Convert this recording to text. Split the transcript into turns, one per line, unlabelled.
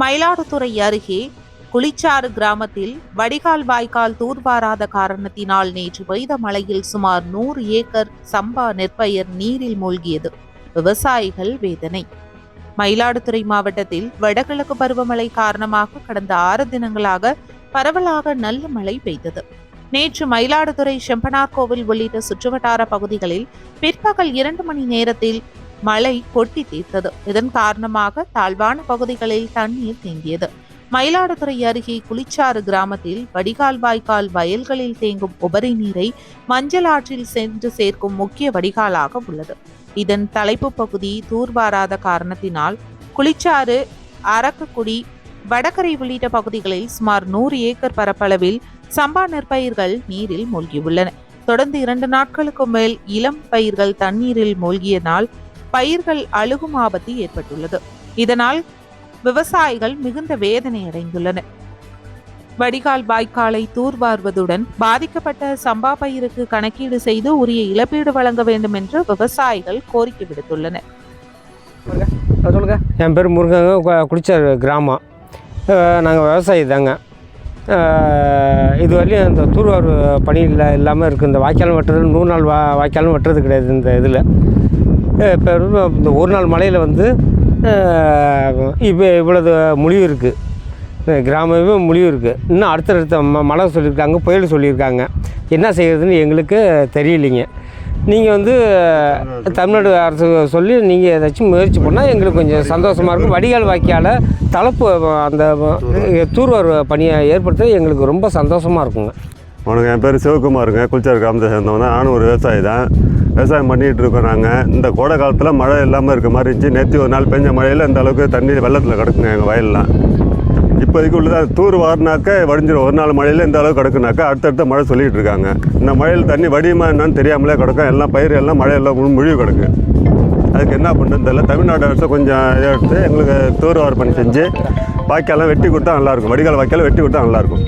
மயிலாடுதுறை அருகே குளிச்சாறு கிராமத்தில் வடிகால் வாய்க்கால் தூர்வாராத காரணத்தினால் நேற்று பெய்த மழையில் சுமார் நூறு ஏக்கர் சம்பா நெற்பயிர் நீரில் மூழ்கியது. விவசாயிகள் வேதனை. மயிலாடுதுறை மாவட்டத்தில் வடகிழக்கு பருவமழை காரணமாக கடந்த ஆறு தினங்களாக பரவலாக நல்ல மழை பெய்தது. நேற்று மயிலாடுதுறை செம்பனார் கோவில் உள்ளிட்ட சுற்றுவட்டார பகுதிகளில் பிற்பகல் இரண்டு மணி நேரத்தில் மழை கொட்டி தீர்த்தது. இதன் காரணமாக தாழ்வான பகுதிகளில் தண்ணீர் தேங்கியது. மயிலாடுதுறை அருகே குளிச்சாறு கிராமத்தில் வடிகால் வாய்க்கால் வயல்களில் தேங்கும் உபரி நீரை மஞ்சள் ஆற்றில் சென்று சேர்க்கும் முக்கிய வடிகாலாக உள்ளது. இதன் தலைப்பு பகுதி தூர்வாராத காரணத்தினால் குளிச்சாறு அரக்கக்குடி வடகரை உள்ளிட்ட பகுதிகளில் சுமார் நூறு ஏக்கர் பரப்பளவில் சம்பா நெற்பயிர்கள் நீரில் மூழ்கியுள்ளன. தொடர்ந்து இரண்டு நாட்களுக்கு மேல் இளம் பயிர்கள் தண்ணீரில் மூழ்கியதால் பயிர்கள் அழுகும் ஆபத்து ஏற்பட்டுள்ளது. இதனால் விவசாயிகள் மிகுந்த வேதனை அடைந்துள்ளனர். வடிகால் வாய்க்காலை தூர்வாருவதுடன் பாதிக்கப்பட்ட சம்பா பயிருக்கு கணக்கீடு செய்து உரிய இழப்பீடு வழங்க வேண்டும் என்று விவசாயிகள் கோரிக்கை விடுத்துள்ளனர்.
சொல்லுங்க.
என் பேர் முருகங்க கு- குளிச்சார் கிராமம். நாங்கள் விவசாயி தாங்க. இது வரையும் இந்த தூர்வார் பணி இல்லை இல்லாமல் இருக்குது இந்த வாய்க்காலும் வெட்டுறது நூறு நாள் வா வாய்க்காலும் வெட்டுறது கிடையாது இந்த இதில். இப்போ இந்த ஒரு நாள் மழையில் வந்து இப்போ இவ்வளவு முடிவு இருக்குது கிராமமே முடிவு இருக்குது இன்னும் அடுத்தடுத்த ம மழை சொல்லியிருக்காங்க புயல் சொல்லியிருக்காங்க. என்ன செய்கிறதுன்னு எங்களுக்கு தெரியலைங்க. நீங்கள் வந்து தமிழ்நாடு அரசு சொல்லி நீங்கள் ஏதாச்சும் முயற்சி பண்ணால் எங்களுக்கு கொஞ்சம் சந்தோஷமாக இருக்கும். வடிகால் வாய்க்கால தளப்பு அந்த தூர்வார் பணியை ஏற்படுத்த எங்களுக்கு ரொம்ப சந்தோஷமாக இருக்குங்க.
வணக்கம். என் பேர் சிவகுமாருங்க. குளிச்சார் கிராமத்தை சேர்ந்தவங்க நானும் ஒரு விவசாயி தான். விவசாயம் பண்ணிகிட்டு இருக்கோம் நாங்கள் இந்த கோடை காலத்தில் மழை இல்லாமல் இருக்க மாதிரி இருந்துச்சு. நேற்று ஒரு நாள் பெஞ்ச மழையில் இந்த அளவுக்கு தண்ணி வெள்ளத்தில் கிடக்குங்க எங்கள் வயல்லாம். இப்போதைக்கு உள்ளதான் தூர் வாரினாக்க வடிஞ்சிடும் ஒரு நாள் மழையில் இந்த அளவுக்கு கிடக்குனாக்கா அடுத்தடுத்த மழை சொல்லிகிட்டு இருக்காங்க. இந்த மழையில் தண்ணி வடியுமா என்னன்னு தெரியாமலே கிடக்கும். எல்லாம் பயிர் எல்லாம் மழையெல்லாம் முழு முழுகி கிடக்கு. அதுக்கு என்ன பண்ணுறது தெரியல. தமிழ்நாடு அரசு கொஞ்சம் இதை எடுத்து எங்களுக்கு தூர் வார்ப்பணி செஞ்சு வாய்க்காலாம் வெட்டி கொடுத்தா நல்லாயிருக்கும் வடிகால் வாய்க்கால் வெட்டி கொடுத்தா நல்லாயிருக்கும்